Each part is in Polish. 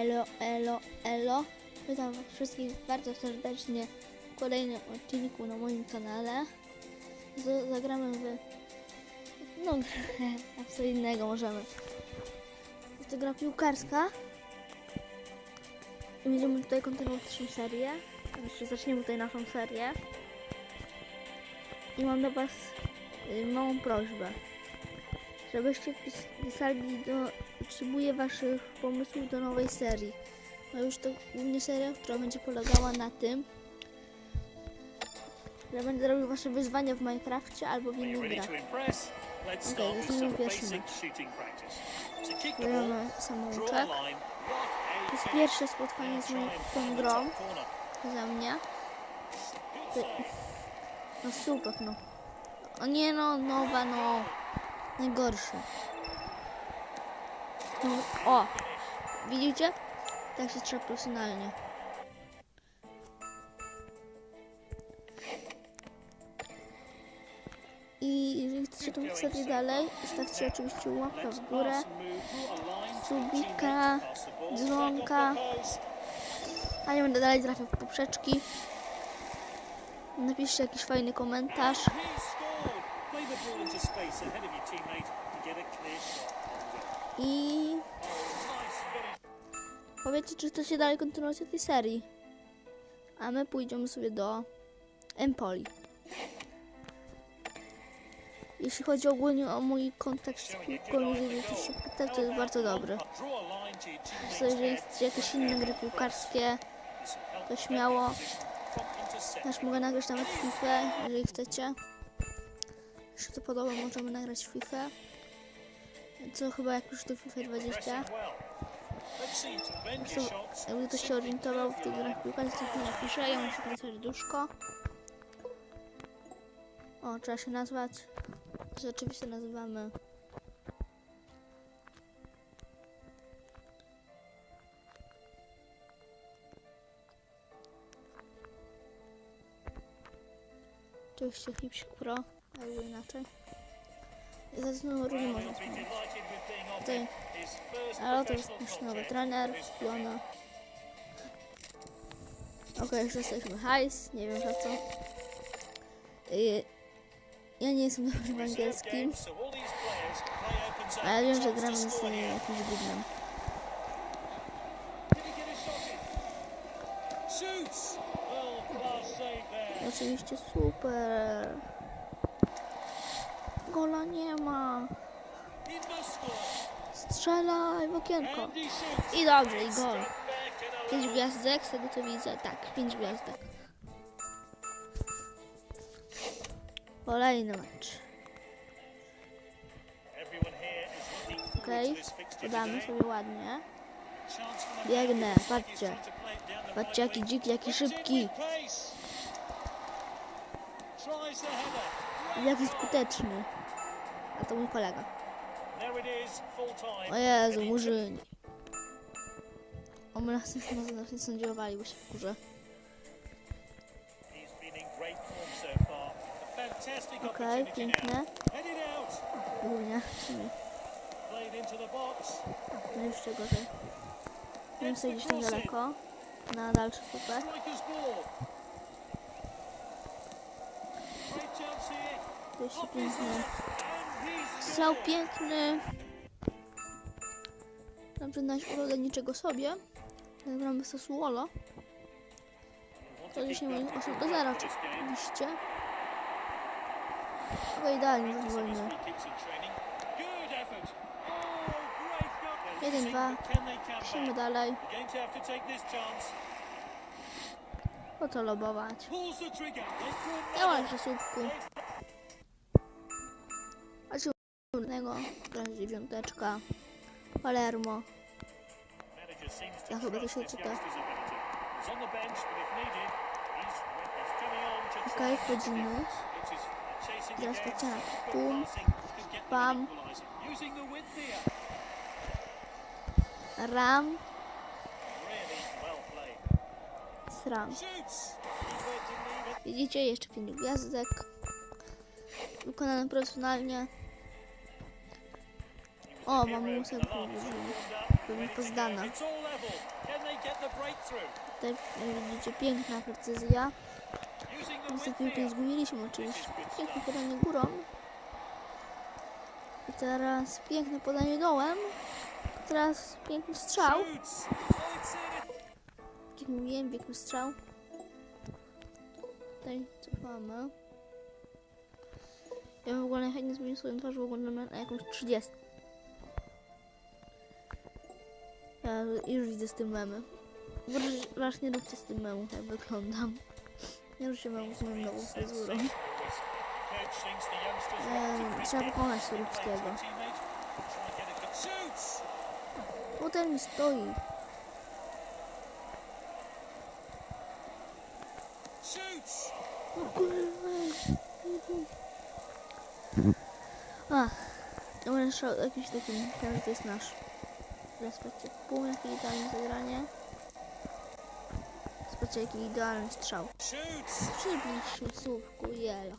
elo, elo, elo. Witam wszystkich bardzo serdecznie w kolejnym odcinku na moim kanale. Z zagramy w... No, a co innego możemy. Jest to gra piłkarska. I będziemy tutaj kontynuować naszą serię. Znaczy zaczniemy tutaj naszą serię. I mam do was y, małą prośbę żebyście pis- pisali do... Potrzebuję waszych pomysłów do nowej serii. No już to głównie seria, która będzie polegała na tym, że będę robił wasze wyzwania w Minecrafcie albo w innych grach. Let's Okay, zacznijmy pierwszy mecz. a samouczek. To jest pierwsze spotkanie z moją tą grą za mnie. No super, no. O nie no, nowa, no. Najgorszy. O! Widzicie? Tak się trzeba profesjonalnie. I jeżeli chcecie tą serię dalej, zostawcie oczywiście łapkę w górę, subika, dzwonka. a nie będę dalej trafiał w poprzeczki. Napiszcie jakiś fajny komentarz. I. Powiedzcie, czy chcecie dalej kontynuować tej serii. A my pójdziemy sobie do Empoli. Jeśli chodzi ogólnie o mój kontakt z piłką, ktoś się to jest bardzo dobry. To So, jeżeli chcecie jakieś inne gry piłkarskie, to śmiało. też mogę nagrać nawet FIFA, jeżeli chcecie. Jeśli to podoba, możemy nagrać FIFA. Co chyba jak już do FIFA 20. Pressing well. Let's see to bend So, your shots. jakby ktoś się orientował w tych grach piłkarskich, to napiszę. Ja muszę pisać serduszko. O, trzeba się nazwać. Że oczywiście nazywamy. Oczywiście Hipsik Pro, albo inaczej. Za znowu różnie można zmienić. Tutaj ale to jest nasz nowy trener, Fiona. Okej, już jesteśmy hajs, nie wiem za co. Y, ja nie jestem dobry w angielskim, ale wiem, że gramy z jakimś gównem. Did he get his shot in? Shoots! Well, class save there. Oczywiście super. Gola nie ma. Strzelaj w okienko. I dobrze, i gol. Struck back and a Pięć gwiazdek, z tego co widzę. Tak, pięć gwiazdek. Kolejny mecz. Okej, fixture podamy sobie ładnie. Biegnę, patrzcie. Patrzcie jaki dziki, jaki szybki. Jaki skuteczny. A to mój kolega. O Jezu, murzyni. O, my nas nas nas nie sądziowali, bo się wkurzę. Okej, opportunity pięknie. Głównie. No jeszcze gorzej. Wiem sobie gdzieś tam daleko. Na dalszy super. Jeszcze pięknie. Strzał piękny. Mam przyznać urodę niczego sobie. Zagramy Sassuolo. To dzisiaj moim 8 do 0 oczywiście. Okej, idealnie rozwolny. Jeden, dwa. Back? dalej. Po co lobować? Another. mam się słupku. To jest dziewiąteczka. Palermo. To Ja chyba to się czyta. to Okej, a wchodzimy. Teraz game, patrzę na good pum. Pam. Ram. Sram. Widzicie, jeszcze pięć gwiazdek. Wykonane profesjonalnie. O, mam muszę pewnie pozdana. Tutaj widzicie piękna precyzja. Niestety piłkę zgubiliśmy oczywiście. Piękne podanie górą. I teraz piękne podanie dołem. Teraz piękny strzał. Jak mówiłem, piękny strzał. Tutaj cofamy. Ja w ogóle chętnie zmienię swoją twarz w ogóle na jakąś 30. Ja już widzę z tym memy. Wasz nie róbcie z tym memem, jak wyglądam. Nie róbcie memu z moją nową fryzurą. Ehm, trzeba pokonać shoots. Potem mi stoi. No kurwa. A, ja będę szał jakiś taki, myślałem, że to jest nasz. Teraz patrzcie, pół jakie idealne zagranie. Zobaczcie jaki idealny strzał. Przybliż się słówku jelo.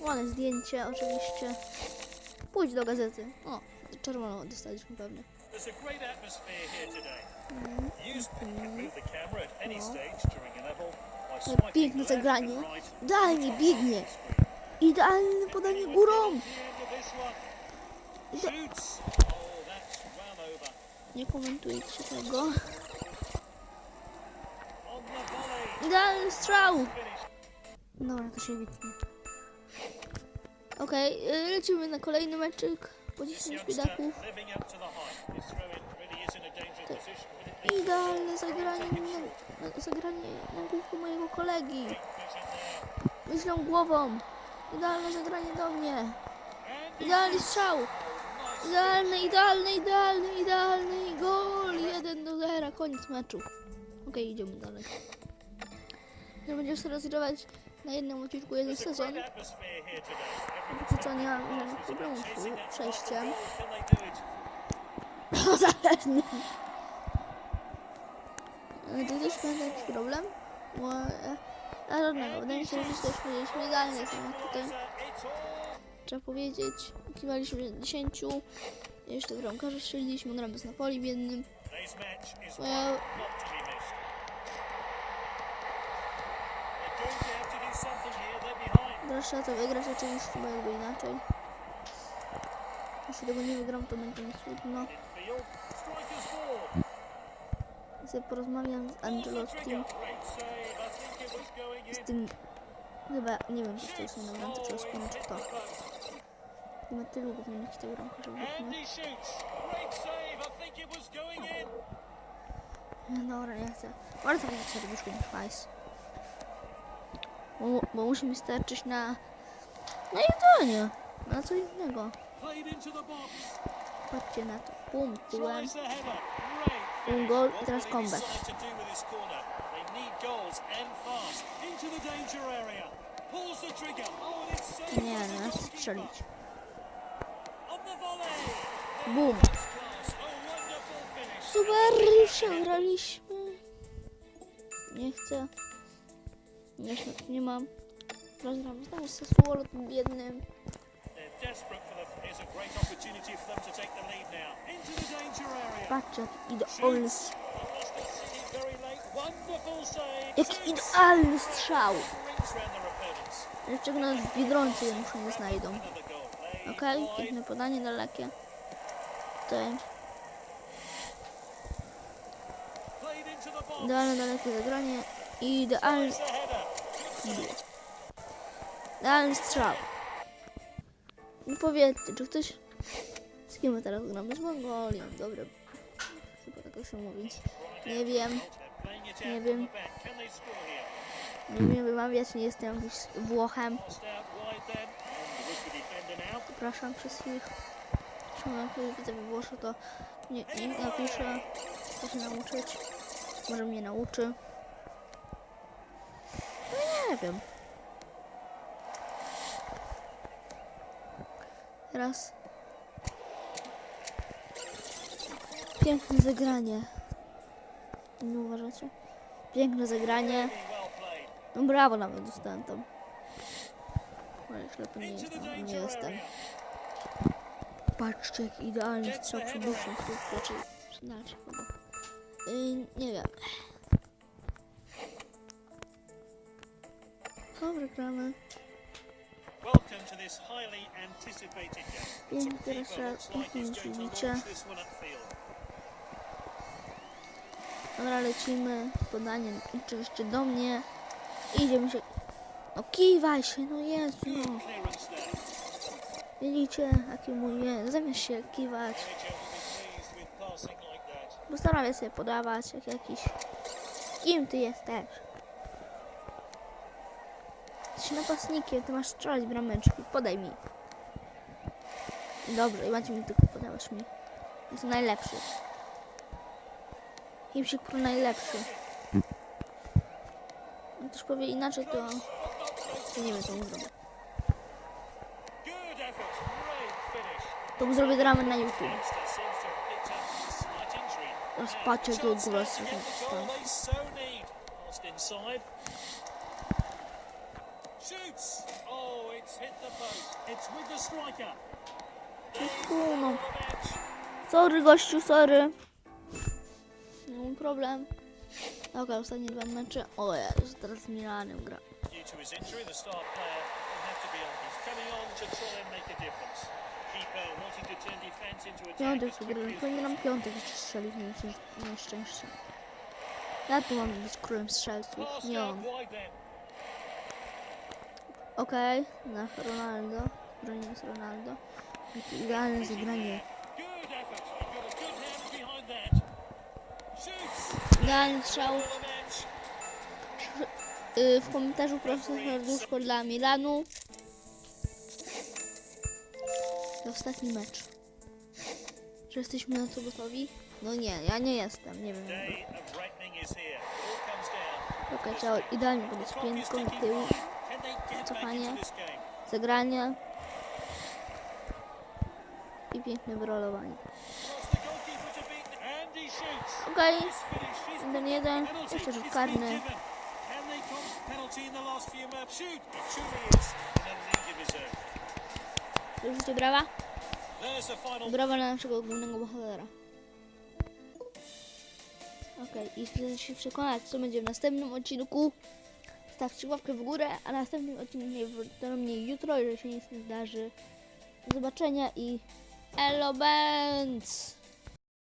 Ładne zdjęcie oczywiście. Pójdź do gazety. O, czerwoną dostaliśmy pewnie. There's a great atmosphere here today. Mhm. Use move the camera at any stage during a level by piękne zagranie. Idealnie biegnie. Idealne podanie górą. Ide- Shoots. Oh, that's well over. Nie komentujcie tego. Idealny strzał. Dobra, to się wytnie. Okej, y, lecimy na kolejny meczyk po 10 Youngster biedaków. Idealne zagranie na, na, zagranie na główku mojego kolegi. Myślą głową. Idealne zagranie do mnie. Idealny strzał. Idealny, idealny, idealny, idealny gol. 1 do 0. Koniec meczu. Okej, idziemy dalej. Ja będziesz teraz grywać na jednym odcinku jeden sezon. Póki co nie mam żadnych problemów z przejściem. It? Zależny. Ty też miałeś jakiś problem? Bo e, żadnego. Wydaje mi się, że też powiedzieliśmy idealnie temat tutaj. Trzeba powiedzieć. Kiwaliśmy 10. Jeszcze bramkarza strzeliliśmy, gramy z Napoli w jednym. Well- not to to to to wygrać oczywiście, jakby inaczej. Jeśli tego nie wygram, to będzie mi smutno. Sobie porozmawiam z going Z tym... Chyba, nie wiem, czy stoi sobie na bramce, czy rozpinę, czy kto. Nie ma tylu głównych it was going in. No Dobra, nie chcę. Bardzo będzie serduszko niż hajs. Bo, bo musi mi starczyć na... Na jedzenie. Na co innego. Patrzcie na to. Pum, tyłem. Pum, gol i teraz comeback. Nie, the no, strzelić. Bum. Super, przegraliśmy. Nie chcę. Nie, nie mam. Rozgram znowu z Sassuolo tym biednym. Patrzcie, jaki idealny, jaki idealny strzał. Rings round their opponents. Jeszcze go nawet w Biedronce muszę nie znajdą. Okej, wide. piękne podanie dalekie. Tutaj idealne dalekie zagranie idealny, idealny strzał. Nie powiedzcie, czy ktoś... Z kim my teraz gramy? Z Mongolią, dobra. Chyba tak się mówić. Nie wiem, Nie wiem. nie umiem wymawiać, nie jestem jakimś Włochem. Przepraszam wszystkich. Jakiegoś widzę we Włoszech, to nie, niech napisze, co się nauczyć. Może mnie nauczy. No nie wiem. Teraz. Piękne zagranie. Nie uważacie? Piękne zagranie. No brawo nawet dostałem tam. Ale ślepy nie Into the jestem. Nie jestem. Patrzcie, jak idealnie strzał przybuszny w znaczy, znaczy chyba. Yy, nie wiem. Dobra, gramy. Pięknie teraz widzicie. one upfield. Dobra, lecimy. Podanie oczywiście do mnie. Idziemy się... No kiwaj się, no Jezu, no. Widzicie, jest. Zamiast się kiwać. Postanowię sobie podawać jak jakiś... Kim ty jesteś? Jesteś napastnikiem, ty masz strzelać brameczki. Podaj mi. Dobrze, i macie mi tylko podawać mi. Jestem najlepszy. Hipsik pro najlepszy. On też powie inaczej, to... to nie wiem, co mu zrobię. Good effort. Great finish. To mu zrobię dramę na YouTube. Youngster seems to have picked up a slight injury. Teraz Now, patrzcie, jakiego chance góra now to get the goal they so need. Passed inside. Shoots. Oh, it's hit the post. It's with the striker. Tu, no. Sorry gościu, sorry. Nie mam problem. Dobra, ostatnie dwa mecze. O Jezu, teraz z Milanem gra. Due to his injury, the star player will have to be on. He's coming on to try and make a difference. Piątek tu gra. quickly as Powinienem piątek jeszcze strzelić, nie wiem, na szczęście. Ja tu mam być królem strzelców, nie on. Okej, na Ronaldo. Broni jest Ronaldo. Tu idealne zagranie. Idealny strzał. Y, w komentarzu proszę serduszko dla Milanu. To ostatni mecz. Czy jesteśmy na to gotowi? No nie, ja nie jestem, nie wiem. Okej, trzeba idealnie podać piętką ticking tył, by. Can they get back Cofanie. zagranie i piękne wyrolowanie. Okej, is jeden jeden, jeszcze rzut karny. Słyszycie brawa? Brawa dla naszego głównego bohatera. Okej, i chcecie się przekonać, co będzie w następnym odcinku. Stawcie łapkę w górę, a następnym odcinku prawdopodobnie jutro, jeżeli się nic nie zdarzy. Do zobaczenia i Elo Benz!